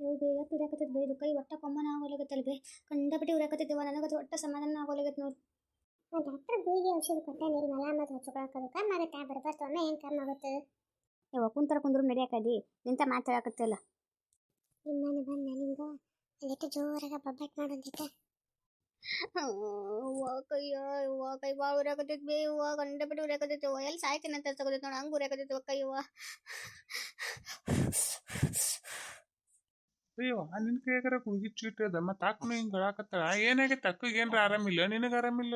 ಇವು ಬೇಗ ಉರಿಯಾಕತ್ತೈತೆ ಬೈದು ಕೈ ಒಟ್ಟ ಕೊಮ್ಮನ ಆಗೋಲಾಗತ್ತಲ್ಲ ಬೇ ಕಂಡಪಟ್ಟಿ ಉರಿಯಾಕತ್ತೈತಿವ ನನಗದು ಒಟ್ಟ ಸಮಾಧಾನ ಆಗೋಲಾಗತ್ತೆ ನೋಡಿ. ಡಾಕ್ಟರ್ ಗುಳಿಗೆ ಔಷಧ ಕೊಟ್ಟಾನಿಲ್ಲ ಮಲಾಮತ್ ಹಚ್ಕೊಳಕದು ಕಮ್ಮಿ ಆಗುತ್ತೆ ಬರ್ಬರ್ತು ಒಮ್ಮೆ ಹೆಂಗೆ ಕಮ್ಮಿ ಆಗುತ್ತೆ? ಯಾವ ಕುಂತರ ಕುಂದ್ರು ನಡಿಯಾಕದಿ ನಿಂತ ಮಾತಾಡಕತ್ತಿಲ್ಲ ನಿಮ್ಮನೆ ಬಂದ ನಿಂಗ. ಅಲ್ಲಿಟ್ಟು ಜೋರಾಗ ಬಬ್ಬಟ್ ಮಾಡೋದಿಕ್ಕೆ ಕೈಯ ಅವ್ವ ಕೈ ಭಾಳ ಉರಿಯಾಕತ್ತೈತಿ ಬೇ ಅವ್ವ ಕಂಡಪಟ್ಟಿ ಉರಿಯಾಕತ್ತೈತಿ ಅವ್ವ ಎಲ್ಲಿ ಸಾಯ್ತೀನಿ ಅಂತ ತಗೋದೈತಿ ನೋಡಿ. ಹಂಗೆ ಉರಿಯಾಕತ್ತೈತಿ ಅವ್ವ ಕೈ ಅವ್ವ ಅಯ್ಯೋ ನಿನ್ ಕೈಯಾಗಾರ ಗುಳ್ಗಿ ಚೀಟ್ ಅದ ಮತ್ತ ಅಕ್ಕನು ಹಿಂಗ್ ಹೇಳಾಕತ್ತಾಳ ಏನಾಗೈತೆ ಅಕ್ಕಗೆ ಏನ್ರ ಆರಾಮಿಲ್ಲ ನಿನಗ ಆರಾಮಿಲ್ಲ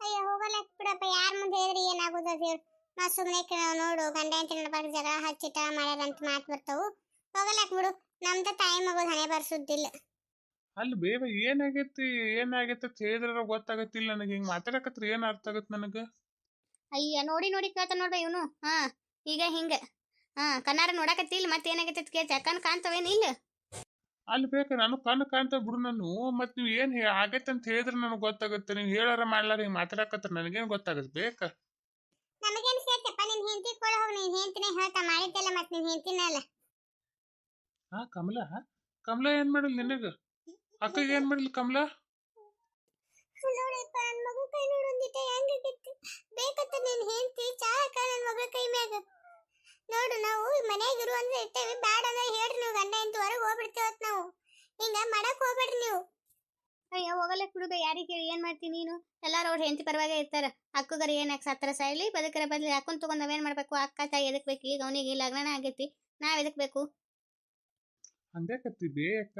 ಅಯ್ಯೋ ಹೋಗಲ್ಲ ಬಿಡಪ್ಪ ಯಾರ ಮುಂದೆ ಹೇಳಿದ್ರೆ ಏನಾಗೋದು ಅದು ಹೇಳು. ನಾ ಸುಮ್ಮನೆ ನೋಡು ಗಂಡ ಅಂತ ನಡ್ಬಾರ್ದು ಜಗಳ ಹಚ್ಚಿಟ ಮಾಡ್ಯಾರಂತ ಮಾತ್ ಬರ್ತಾವು. ಹೋಗಲಕ್ ಬಿಡು ನಮ್ದು ಟೈಮ್ ಆಗೋದ ಹಣೆ ಬರ್ಸುದಿಲ್ಲ ಅಲ್ಲಿ ಬೇವ ಏನಾಗೈತಿ ಏನಾಗೈತಿ ಅಂತ ಹೇಳಿದ್ರ ಗೊತ್ತಾಗತ್ತಿಲ್ಲ ನನಗೆ ಹಿಂಗೆ ಮಾತಾಡಕತ್ರ ಏನು ಅರ್ಥ ಆಗತ್ ನನಗ? ಅಯ್ಯ ನೋಡಿ ನೋಡಿ ಕೇಳ್ತಾನ ನೋಡ್ಬ ಇವನು. ಹಾ ಈಗ ಹಿಂಗ. ಹಾ ಕಣ್ಣಾರ ನೋಡಕತ್ತಿಲ್ಲ ಮತ್ತೆ ಏನಾಗೈತೆ ಅಂತ ಕೇಳ್ತಿ. ಕಣ್ ಕಾಣ್ತವೇನು ಇಲ್ಲ? ಅಲ್ಲಿ ಬೇಕು ನಾನು ಕಣ್ಣು ಕಾಣ್ತಾ ಬಿಡು ನಾನು. ಮತ್ತು ನೀವು ಏನು ಹೇ- ಆಗೈತೆ ಅಂತ ಹೇಳಿದ್ರೆ ನನಗೆ ಗೊತ್ತಾಗುತ್ತೆ. ನೀವ್ ಹೇಳಾರ ಮಾಡ್ಲಾರ ಹಿಂಗ್ ಮಾತಾಡಕತ್ರ ನನಗೇನು ಗೊತ್ತಾಗತ್ತೆ ಬೇಕ? ನಮಗೇನು ಸೇರ್ತಪ್ಪ ನಿನ್ ಹೆಂಡತಿ ಕೊಡ ಹೋಗಿ ನಿನ್ ಹೆಂಡತಿನೇ ಹೇಳ್ತಾ ಮಾಡಿದ್ದೆಲ್ಲ ಮತ್ತೆ ನಿನ್ ಹೆಂಡತಿನಲ್ಲ ಹಾ ಕಮಲ? ಕಮಲ ಏನು ಮಾಡಿಲ್ಲ ನಿನಗೆ? ಅಕ್ಕಗೆ ಏನು ಮಾಡಿಲ್ಲ ಕಮಲ? ನೋಡಪ್ಪ ನನ್ನ ಮಗು ಕೈ ನೋಡೊಂದಿಟ್ಟ ಹೆಂಗಾಗೈತಿ ಬೇಕತ್ತ ನಿನ್ ಹೆಂಡತಿ ಚಾಕ ನನ್ನ ಮಗಳ ಕೈ ಮ್ಯಾಗ. ನೋಡು ನಾವು ಮನ್ಯಾಗ ಇರು ಅಂದ್ರೆ ಇರ್ತೇವೆ ಬ್ಯಾಡ ಅಂದ್ರೆ ಹೇಳ್ರಿ ನೀವು ಗಂಡ ಎಂತ ಹೊರಗೆ ಹೋಗ್ಬಿಡ್ತೇವತ್ ನಾವು. ಹಿಂಗ ಮಾಡಕ್ ಹೋಗ್ಬೇಡ್ರಿ ನೀವು. ಅಯ್ಯೋ ಹೋಗಲ್ಲ ಕುಡುಗ ಯಾರಿಗೆ ಕೇಳಿ ಏನ್ ಮಾಡ್ತೀನಿ ನೀನು? ಎಲ್ಲಾರು ಅವ್ರ ಹೆಂಡತಿ ಪರವಾಗಿ ಇರ್ತಾರ. ಅಕ್ಕಗರ ಏನ್ ಯಾಕೆ ಸತ್ತರ ಸಾಯ್ಲಿ? ಬದುಕರ ಬದ್ಲಿ ಅಕ್ಕನ್ ತಗೊಂಡ್ ನಾವೇನ್ ಮಾಡ್ಬೇಕು? ಅಕ್ಕ ತಾಯಿ ಎದಕ್ ಬೇಕು? ಈಗ ಅವನಿಗೆ ಲಗ್ನ ಆಗೈತಿ ನಾವ್ ಎದಕ್ ಬೇಕು? ಹಂಗ್ಯಾಕತ್ತಿ ಬೇ ಅಕ್ಕ.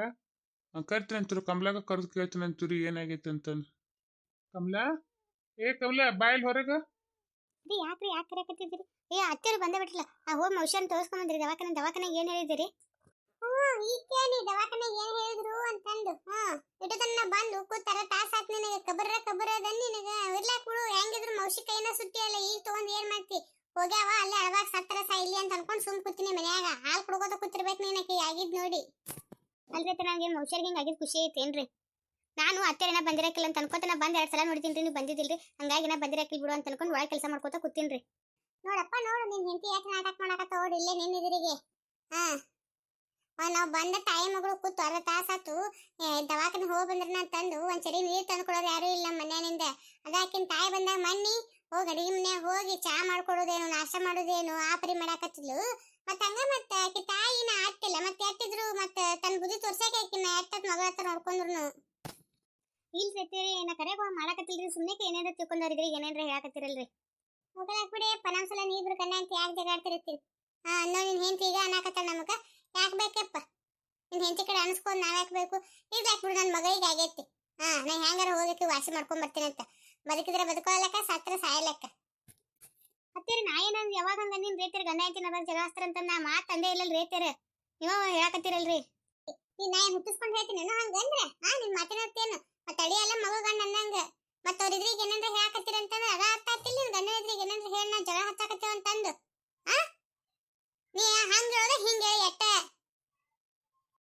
ಕರ್ತೀನಿ ಅಂತೀರು ಕಮಲಾಗ ಕರ್ದು ಕೇಳ್ತೀನಿ ಅಂತೀರಿ ಏನಾಗೈತೆ ಅಂತಂದು. ಕಮಲಾ? ಏ ಕಮಲಾ ಬಾಯಲ್ ಹೊರಗ. ರೀ ಯಾಕ್ರಿ, ಯಾಕೆ ಕರೆಯಕತ್ತಿದ್ದೀರಿ? ಏ ಅತ್ತೆರು ಬಂದೇ ಬಿಟ್ರಲ್ಲ. ಆ ಹೋಮ್ ಔಷಧ ತೋರಿಸ್ಕೊಂಬಂದ್ರಿ ದವಾಖಾನೆ ದವಾಖಾನೆ ಏನು ಹೇಳಿದಿರಿ ಹ್ಮ್ ಈಕೆ ನೀ ಏನು ಹೇಳಿದ್ರು ಅಂತಂದು. ಹ್ಮ್ ಇಟ್ಟದನ್ನ ಬಂದು ಕೂತಾರ ತಾಸ ಆತ್ ನಿನಗೆ. ಕಬರ ಕಬರ ಅದ ನಿನಗ. ಇರ್ಲಾಕ್ ಹೆಂಗಿದ್ರು ಮೌಷಿ ಕೈನ ಸುಟ್ಟಿ ಅಲ್ಲ ಈಗ ತಗೊಂಡ್ ಏನು ಮಾಡ್ತಿ? ಹೋಗ್ಯಾವ, ಅಲ್ಲೇ ಅಳವಾಗ ಸತ್ತರ ಸಾಯಿಲಿ ಅಂತ ಅನ್ಕೊಂಡು ಸುಮ್ ಕೂತೀನಿ ಮನ್ಯಾಗ. ಹಾಲ್ ಕುಡ್ಕೋತ ಕೂತಿರ್ಬೇಕು ನೀನಕ್ಕೆ ಆಗಿದ್ ನೋಡಿ. ಅಲ್ರಿ ನನಗೆ ಮೌಷರ್ಗೆ ಹಿಂಗ್ ಆಗಿದ್ ಖುಷಿ ಐತೇನ್ರಿ? ನಾನು ಅತ್ತೆರೇನ ಬಂದಿರಕಿಲ್ಲ ಅಂತ ಅನ್ಕೋತ ನಾ ಎರಡು ಎರಡ್ ಸಲ ನೋಡಿದ್ದೀನಿ ನೀವು ಬಂದಿದ್ದಿಲ್ರಿ ಹಂಗಾಗಿ ನಾ ಬಂದಿರಕಿಲ್ ಬಿಡು ಅಂತ ಅನ್ಕೊಂಡು ಒಳಗೆ ಕೆಲಸ ಮಾಡ್ಕೋತ ಕೂತೀನ್ರಿ. ನೋಡಪ್ಪ ನೋಡು, ನಿನ್ ಹೆಂಡತಿ ಯಾಕೆ ನಾಟಕ ಮಾಡಕತ್ತ ಓಡಿ ಇಲ್ಲೇ ನಿನ್ನ ಎದುರಿಗೆ ಹಾ ನಾವು ಬಂದ ತಾಯಿ ಮಗಳು ಕೂತು ಅರ್ಧ ತಾಸಾತು ದವಾಖಾನೆ ಹೋಗಿ ಬಂದ್ರನ ತಂದು ಒಂದ್ ಸರಿ ನೀರ್ ತಂದು ಯಾರು ಇಲ್ಲ ಮನೆಯಿಂದ ಅದಾಕಿನ ತಾಯಿ ಬಂದಾಗ ಮಣ್ಣಿ ಹೋಗಿ ಅಡಿಗೆ ಮನ್ಯಾಗ ಹೋಗಿ ಚಾ ಮಾಡ್ಕೊಡೋದೇನು, ನಾಷ್ಟ ಮಾಡೋದೇನು, ಆ ಪರಿ ಮಾಡಾಕತ್ತಿದ್ಲು. ಮತ್ತ ಹಂಗ ಮತ್ತೆ ಆಕಿ ತಾಯಿನ ಅಟ್ಟಿಲ್ಲ ಮತ್ತೆ ಎಟ್ಟಿದ್ರು ಮತ್ತೆ ತನ್ನ ಬುದ್ಧಿ ತೋರ್ಸಕ್ಕೆ ಆಕಿನ ಎಟ್ಟತ್ ಮಗಳ ಹತ್ರ ನೋಡ್ಕೊಂಡ್ರು ಇಲ್ರಿ ಏನ ನಾ ಕರೆಗೆ ಮಾಡಕತ್ತಿಲ್ರಿ ಸುಮ್ಮನೆ ಏನೇನ್ರ ತಿಳ್ಕೊಂಡವ್ರಿದ್ರಿ, ಏನೇನ್ರ ಹೇಳಕತ್ತಿರಲ್ರಿ. ಹೋಗಲಾಕ್ ಬಿಡಿ ಪನಂಸಲ ನೀ ಇಬ್ರು ಕಣ್ಣ ಅಂತ ಯಾಕೆ ಜಗಾಡ್ತಿರ್ತೀರಿ ಹಾ, ಅನ್ನೋ ನಿನ್ ಹೆಂಡತಿ ಈಗ ಅನ್ನಕತ್ತ ನಮಗ? ಯಾಕೆ ಬೇಕಪ್ಪ? ನಿನ್ ಹೆಂಡತಿ ಕಡೆ ಅನ್ಸ್ಕೊಂಡ್ ನಾವ್ ಯಾಕೆ ಬೇಕು? ಈಗ ಬ್ಯಾಕ್ ಬಿಡು ನನ್ನ ಮಗಳಿಗೆ ಆಗೈತಿ. ಹಾ, ನಾ ಹೆಂಗಾರ ಹೋಗಕ್ಕೆ ವಾಸಿ ಮಾಡ್ಕೊಂಡ್ ಬರ್ತೀನಿ ಅಂತ. ಬದುಕಿದ್ರೆ ಬದುಕೋಲಕ್ಕ ಸತ್ರ ಸಾಯಲಕ್ಕ. ಅತ್ತೇರಿ, ನಾ ಏನಂದ್ ಯಾವಾಗ ಹಂಗ ನಿನ್ ರೇತಿರ್ ಗಂಡ ಐತಿ ನಾ ಜಗಾಸ್ತಾರ ಅಂತ ನಾ ತಂದೆ ಇಲ್ಲಲ್ ರೇತಿರ ನೀವ ಹೇಳಕತ್ತಿರಲ್ರಿ. ನೀ ನಾ ಏನು ಹುಟ್ಟಿಸ್ಕೊಂಡ್ ಹೇಳ್ತೀನಿ ಹಂಗಂದ್ರೆ ಹಾ, ನಿನ್ ಮಾತಿನ ಅರ್ಥೇನು ಮತ್ತೆ ಅಳಿಯಲ್ಲ ಮಗ ಗಂಡ ಅನ್ನಂಗ ಮತ್ತ ಅವ್ರ ಇದ್ರಿಗೆ ಏನಂದ್ರೆ ಹೇಳಕತ್ತೀರ ಅಂತಂದ್ರ ಅದ ಅರ್ಥ ಆಗ್ತಿಲ್ಲ ನಿನ್ ಗಂಡ ಇದ್ರಿಗೆ ಏನಂದ್ರೆ ಹೇಳಿ ನಾ ಜಗಳ ಹತ್ತಾಕತ್ತೇವ ಅಂತಂದು. ಹಾ ನೀ ಹಂಗ ಹೇಳೋದ ಹಿಂಗ ಹೇಳಿ ಎಟ್ಟ?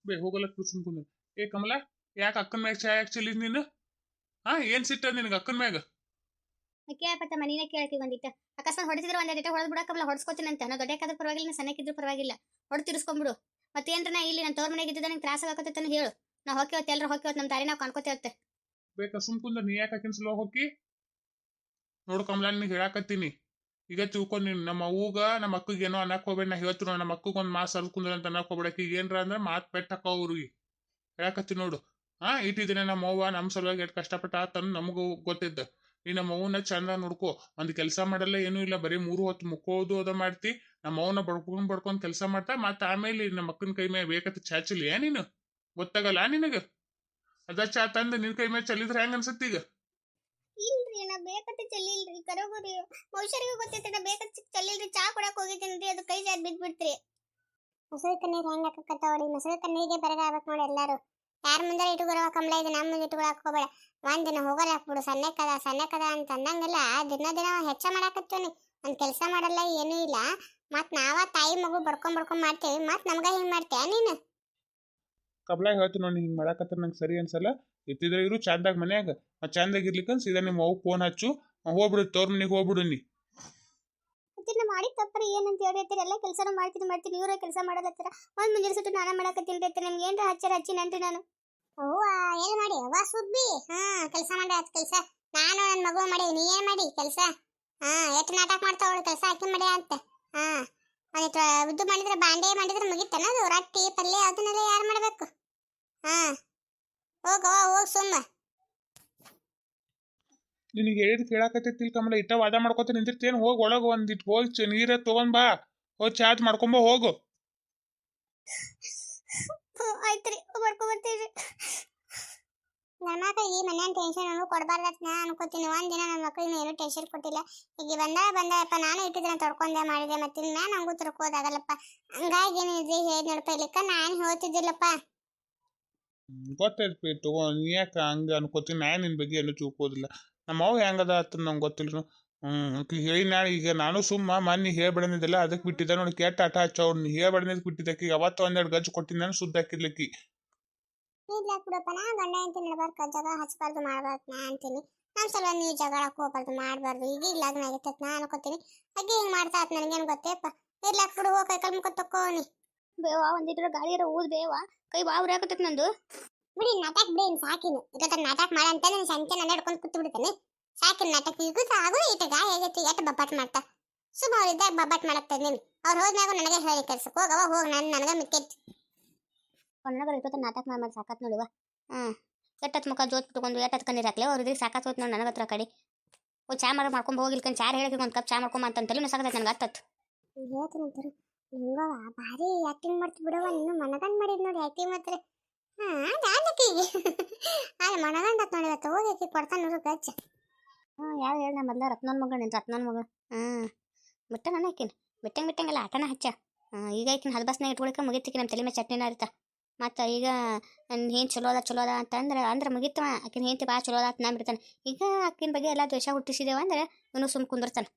ಬೇ ಹೋಗಲ್ಲ ಕುಸುಮ್ ಕುಂದ ಏ ಕಮಲ ಯಾಕೆ ಅಕ್ಕನ ಮ್ಯಾಗ ಚಾಯ್ ಯಾಕೆ ಚೆಲ್ಲಿದ್ ನೀನು? ಹಾ ಏನ್ ಸಿಟ್ಟ ನಿನಗ ಅಕ್ಕನ ಮ್ಯಾಗ? ಕೇಳಪತ್ತ ಮನಿನ ಕೇಳಕ್ಕೆ ಬಂದಿತ್ತ ಅಕಸ್ಮಾತ್ ಹೊಡೆದಿದ್ರೆ ಒಂದ್ ದಿಟ ಹೊಡೆದ್ ಬಿಡಕಲ್ಲ ಹೊಡ್ಸ್ಕೊತೀನಿ ಅಂತ. ನಾ ದೊಡ್ಡಕ್ಕಾದ್ರೂ ಪರವಾಗಿಲ್ಲ ನಾ ಸಣ್ಣಕ್ಕಿದ್ರು ಪರವಾಗಿಲ್ಲ. ಹೊಡ್ ತಿರ್ಸ್ಕೊಂಡ್ಬಿಡು ಮತ್ತೇನ್ರ ನಾ ಇಲ್ಲಿ ನನ್ನ ತೋರ್ ಮನೆಗೆ ಇದ್ದಿದ್ದ ನಂಗೆ ತ್ರಾಸ ಆಗತ್ತೆ ಹೇಳು. ನಾ ಹೋಗಿ ಎಲ್ಲರೂ ಹೋಗಿ ನಮ್ಮ ದಾರಿ ನಾವು ಕಾಣ್ಕೋತೇವತ್ತೆ. ಬೇಕಾ? ಸುಮ್ ಕುಂದ್ರೆ ನೀ ಯಾಕೆ ಆಕಿನ ಸಲುವಾಗಿ ಹೋಗಿ ನೋಡು ಕಮಲ ನಿನಗೆ ಹೇಳಾಕತ್ತೀನಿ. ಈಗ ತಿಳ್ಕೊಂಡ್ ನೀನು, ನಮ್ಮ ಅವ್ವಗ, ನಮ್ಮ ಅಕ್ಕಗೆ ಏನೋ ಅನ್ನಕ್ ನಾ ಹೇಳ್ತೀನಿ ನಮ್ಮ ಅಕ್ಕಗೆ ಒಂದು ಮಾತು ಸಲ್ ಕುಂದ್ರ ಅಂತ ಅನ್ನಕ್ ಹೋಗ್ಬೇಡ ಈಗ ಏನ್ರ ಅಂದ್ರೆ ಮಾತು ಪೆಟ್ಟು ಹಾಕೋ ಅವ್ರಿಗೆ. ಹೇಳಾಕತ್ತೀನಿ ನೋಡು. ಹಾ ಇಟ್ಟಿದ್ದೀನಿ ನಮ್ಮ ಅವ್ವ ನಮ್ಮ ಸಲುವಾಗಿ ಎಷ್ಟು ಕಷ್ಟಪಟ್ಟ ಆತನ್ನು ನಮಗೂ ಗೊತ್ತಿದ್ದ. ನೀ ನಮ್ಮ ಚಂದ ನೋಡ್ಕೋ. ಒಂದು ಕೆಲಸ ಮಾಡಲ್ಲ ಏನೂ ಇಲ್ಲ, ಬರೀ ಮೂರು ಹೊತ್ತು ಮುಕ್ಕೋದು ಅದ ಮಾಡ್ತಿ. ನಮ್ಮ ಅವ್ವನ ಬಡ್ಕೊಂಡ್ ಬಡ್ಕೊಂಡ್ ಕೆಲಸ ಮಾಡ್ತಾ, ಮತ್ತೆ ಆಮೇಲೆ ನಮ್ಮ ಅಕ್ಕನ ಕೈ ಮೇಲೆ ಬೇಕಂತ ಚಾಚಲಿಯ ನೀನು? ಗೊತ್ತಾಗಲ್ಲ ನಿನಗ? ಅದ ಚಾ ತಂದ ನಿನ್ ಕೈ ಮೇಲೆ ಚಲಿದ್ರೆ ಹೆಂಗ ಅನ್ಸುತ್ತೆ ಈಗ? ಇಲ್ರಿ ನಾ ಬೇಕತ್ತೆ ಚೆಲ್ಲಿಲ್ರಿ. ಕರೋಗುರಿ ಮೌಷರಿಗೆ ಗೊತ್ತೈತೆ ನಾ ಚೆಲ್ಲಿಲ್ರಿ. ಚಾ ಕೊಡಕ್ ಹೋಗಿದ್ದೀನಿ ಅದು ಕೈ ಜಾರಿ ಬಿದ್ಬಿಡ್ತ್ರಿ. ಮೊಸರು ಕಣ್ಣೀರ್ ಹೆಂಗ್ ಹಾಕಕತ್ತಾವಡಿ ಮೊಸರು ಕಣ್ಣೀರಿಗೆ ಬರಗ ಆಗ್ಬೇಕು ನೋಡಿ ಎಲ್ಲಾರು. ಯಾರ ಮುಂದೆ ಇಟ್ಕೊಳವ ಕಮಲ ಇದು ನಮ್ಮ ಮುಂದೆ ಇಟ್ಕೊಳಕ್ ಹೋಗ್ಬೇಡ ಒಂದ್ ದಿನ ಹೋಗಲ್ಲ ಬಿಡು ಸಣ್ಣಕ್ಕದ ಸಣ್ಣಕ್ಕದ ಅಂತ ಅನ್ನಂಗಿಲ್ಲ ದಿನ ದಿನ ಹೆಚ್ಚ ಮಾಡಾಕತ್ತೀವಿ ಒಂದ್ ಕೆಲಸ ಮಾಡಲ್ಲ ಏನೂ ಇಲ್ಲ. ಮತ್ ನಾವ ತಾಯಿ ಮಗು ಬಡ್ಕೊಂಡ್ ಬಡ್ಕೊಂಡ್ ಮಾಡ್ತೇವಿ ಮತ್ ನಮ್ಗ ಹಿಂಗ್ ಮಾಡ್ತೀಯ ನೀನು? ಕಬ್ಲ ಹೇಳ್ತೀನಿ ನೋಡಿ ಹಿಂಗೆ ಮಾಡಾಕತ್ರ ನಂಗೆ ಸರಿ ಅನ್ಸಲ್ಲ. ಇತ್ತಿದ್ರೆ ಇರು ಚಂದಾಗ ಮನ್ಯಾಗ. ಆ ಚಂದಾಗ ಇರ್ಲಿಕ್ಕ ಸೀದಾ ನಿಮ್ಮ ಅವ್ ಫೋನ್ ಹಚ್ಚು. ಹೋಗ್ಬಿಡು ತೋರ್ ಮನೆಗೆ ಹೋಗ್ಬಿಡು ನೀ. ಅಂತೀರಿ ಮಾಡಿ ತಪ್ಪರ ಏನಂತ ಹೇಳಿರ್ತೀರಿ ಎಲ್ಲ ಕೆಲಸನೂ ಮಾಡ್ತೀನಿ ಮಾಡ್ತೀನಿ ಇವರೇ ಕೆಲಸ ಮಾಡೋದತ್ತರ ಒಂದ್ ಮುಂಜಾನೆ ಸುಟ್ಟು ನಾನ ಮಾಡಕತ್ತೀನಿ ರೀ ನಿಮ್ಗೆ ಏನ್ರ ಹಚ್ಚಾರ ಹಚ್ಚಿನಂರಿ ನಾನು. ಅವ್ವ ಏನ್ ಮಾಡಿ? ಅವ್ವ ಸುಬ್ಬಿ ಹಾ ಕೆಲಸ ಮಾಡಿ ಆತ್ ಕೆಲಸ. ನಾನು ನನ್ನ ಮಗು ಮಾಡಿ ನೀ ಏನ್ ಮಾಡಿ ಕೆಲಸ? ಹಾ ಎಷ್ಟು ನಾಟಕ ಮಾಡ್ತಾವಳು ಕೆಲಸ ಹಾಕಿ ಮಾಡಿ ಅಂತ. ಹಾ ಒಂದಿಟ್ಟು ಇದು ಮಾಡಿದ್ರೆ ಬಾಂಡೆ ಮಾಡಿದ್ರೆ ಮುಗಿತನ? ಅದು ರೊಟ್ಟಿ ಪಲ್ಯ ಅದನ್ನೆಲ್ಲ ಯಾರು ಮಾಡಬೇಕು? ಹಾ ಹೋಗವ ಹೋಗ್ ಸುಮ್ಮ. ನಿನಗೆ ಹೇಳಿದ್ ಕೇಳಾಕತ್ತೈತಿ ಕಮಲ ಇಟ್ಟ ವಾದ ಮಾಡ್ಕೊತ ನಿಂತಿರ್ತೇನು ಹೋಗಿ ಒಳಗೆ ಒಂದಿಟ್ಟು ಹೋಗಿ ನೀರ ತಗೊಂಡ್ ಬಾ. ಹೋಗಿ ಚಾರ್ಜ್ ಮಾಡ್ಕೊಂಬ ಹೋಗು. ಆಯ್ತ್ರಿ ಮಾಡ್ಕೊಂಬರ್ತೀವಿ ನನ್ನ ಮಕ್ಕಳಿಗೆ ಮನ್ಯಾನ ಟೆನ್ಷನ್ ಅನ್ನು ಕೊಡಬಾರ್ದತ್ ನಾ ಅನ್ಕೋತೀನಿ. ಒಂದಿನ ದಿನ ನನ್ನ ಮಕ್ಕಳಿಗೆ ಏನು ಟೆನ್ಷನ್ ಕೊಟ್ಟಿಲ್ಲ. ಈಗ ಬಂದಾಗ ಬಂದಪ್ಪ ನಾನು ಇಟ್ಟಿದ್ರೆ ತೊಡ್ಕೊಂಡೆ ಮಾಡಿದೆ, ಮತ್ತೆ ಮ್ಯಾನ್ ನಂಗೂ ತಿರ್ಕೋದಾಗಲ್ಲಪ್ಪ ಹಂಗಾಗಿ ಏನಿದೆ ಹೇಳಿ ನೋಡಪ್ಪ ಇಲ್ಲಿಕ್ಕ, ನಾನು ಹೇಳ್ತಿದ್ದಿಲ್ಲಪ್ಪ. ಗೊತ್ತೈತಿ ತಗೋ ನೀ ಯಾಕೆ ಹಂಗೆ ಅನ್ಕೋತೀನಿ ನಾನು ನಿನ್ನ ಬಗ್ಗೆ ಏನು ಚೂಕೋದಿಲ್ಲ ನಮ್ಮ ಅವ್ವ ಹೆಂಗದ ಅಂತ ನಂಗೆ ಗೊತ್ತಿಲ್ಲ ಹ್ಞೂ ಹೇಳಿ ನಾನು ಈಗ ನಾನು ಸುಮ್ಮ ಮನ್ನಿ ಹೇಳ್ಬಿಡನಿದ್ದಲ್ಲ ಅದಕ್ಕೆ ಬಿಟ್ಟಿದ್ದೆ ನೋಡಿ ಕೆಟ್ಟ ಆಟ ಹಚ್ಚವ್ರು ನೀ ಹೇಳ್ಬಿಡನಿದ್ ಬಿಟ್ಟಿದ್ದಕ್ಕೆ ಅವತ್ತು ಒಂದೆರಡು ಗಜ್ಜು ಕೊಟ್ಟಿದ್ದೆ, ನಾನು ಸುದ್ದ ಇಲ್ಲ ಬಿಡಪ್ಪ ನಾ ಗಂಡ ಅಂತ ನಡ್ಬಾರ್ಕ ಜಗಳ ಹಚ್ಬಾರ್ದು ಮಾಡ್ಬಾರ್ದು ನಾ ಅಂತೀನಿ. ನಮ್ಮ ಸಲ ನೀವು ಜಗಳಕ್ಕೆ ಹೋಗ್ಬಾರ್ದು ಮಾಡ್ಬಾರ್ದು ಈಗ ಇಲ್ಲ ಲಗ್ನ ಆಗಿತ್ತು ನಾ ಅನ್ಕೋತೀನಿ. ಹಾಗೆ ಹಿಂಗೆ ಮಾಡ್ತಾ ಆತ್ ನನಗೇನು ಗೊತ್ತೇಪ್ಪ ಇರ್ಲಾಕ್ ಬಿಡು ಹೋಗಿ ಕೈ ಕಲ್ಮಕ ತಕ್ಕೋನಿ ಬೇವ ಗಾಳಿ ಗಾಳಿಯರ ಊದ್ ಬೇವ ಕೈ ಬಾವು ರೇಕತ್ತೆ ನಂದು. ಬಿಡಿ ನಾಟಕ ಬಿಡಿ ಇನ್ನು ಸಾಕಿನು. ಇವತ್ತ ನಾಟಕ ಮಾಡಂತ ನಾನು ಸಂತೆ ನಾನು ಹಿಡ್ಕೊಂಡು ಕೂತು ಬಿಡ್ತೇನೆ. ಸಾಕಿನ ನಾಟಕ ಈಗ ಸಾಗು ಈಟ ಗಾಯ ಆಗೈತಿ ಎಟ್ಟು ಬಬ್ಬಾಟ್ ಮಾಡ್ತಾ. ಸುಮ್ಮ ಅವ್ರು ಇದ್ದಾಗ ಬಬ್ಬಾಟ್ ಮಾಡಕ್ತೇನೆ ನೀನು ಅವ್ರು ಹೋದ್ಮ್ಯಾಗ ನನಗೆ ಹೇಳಿ ಕೆಲ್ಸಕ್ಕೆ ಹೋಗವ ಹೋಗಿ ನಾನು ನನಗೆ ಮಿಕ್ಕೈತಿ. ಕೊನೆಗರ ಇರ್ತದ ನಾಟಕ ಮಾಡಿ ಸಾಕತ್ ನೋಡುವ ಹ್ಮ್. ಎಟ್ಟತ್ ಮುಖ ಜೋತ್ ಬಿಟ್ಕೊಂಡು ಎಟ್ಟತ್ ಕಣ್ಣೀರ್ ಹಾಕ್ಲಿ. ಅವ್ರ ಇದ್ರಿಗೆ ಸಾಕಾತ್ ಹೋಯ್ತು ನೋಡಿ ನನಗೆ ಹತ್ರ ಕಡೆ. ಓ ಚಾ ಮರ ಮಾಡ್ಕೊಂಡು ಹೋಗಿಲ್ಕನ್ ಚಾರ್ ಹೇಳಕ್ಕೆ ಒಂದು ಕಪ್ ಚಾ ಮಾಡ್ಕೊಂಬ ಅಂತ ತಲೆನೂ ಸಾಕತೈತೆ ನನಗೆ ಹತ್ತತ್ತು ಹೇಳ್ತೀನಂತಾರೆ ಹಿಂಗವ ಭಾರಿ ಆಕ್ಟಿಂಗ್ ಮಾಡ್ತಿ ಬಿಡವ ನೀನು ಮನಗಂಡ್ ಮಾಡಿದ್ ನೋಡಿ ಆಕ್ಟಿಂಗ್ ಮಾಡ್ತಾರೆ ಹಾಂ ಮನಗಂಡ ನೋಡಿ ಇವತ್ತು. ಹೋಗಿ ಆಕಿ ಕೊಡ್ತಾನ ನೋಡು ಗಚ್ಚ ಹ್ಞೂ ಯಾರು ಹೇಳ ಮೊದ್ಲ ರತ್ನನ್ ಮಗಳು ನಿನ್ ರತ್ನನ್ ಮಗಳು ಹಾಂ ಬಿಟ್ಟ ನಾನು ಆಕಿನ. ಬಿಟ್ಟಂಗೆ ಬಿಟ್ಟಂಗೆಲ್ಲ ಆಟನ ಹಚ್ಚ. ಈಗ ಆಕಿನ ಹಲ್ಬಸ್ನಾಗ ಇಟ್ಕೊಳಕ್ಕೆ ಮುಗಿತಿಕ್ಕಿ ನಮ್ಮ ತಲೆ ಮೇಲೆ ಚಟ್ನಿನ ಇರ್ತ ಮತ್ತು ಈಗ ನನ್ನ ಏನು ಚಲೋ ಅದ ಚಲೋ ಅದ ಅಂತಂದ್ರೆ, ಅಂದ್ರೆ ಮುಗಿತವ ಆಕಿನ ಹೆಂಡತಿ ಭಾಳ ಚಲೋ ಅದ ಅಂತ ನಂಬಿರ್ತಾನೆ ಈಗ ಆಕಿನ ಬಗ್ಗೆ ಎಲ್ಲ ದ್ವೇಷ ಹುಟ್ಟಿಸಿದೇವ ಅಂದ್ರೆ ಇವನು ಸುಮ್ಮ ಕುಂದಿರ್ತಾನೆ.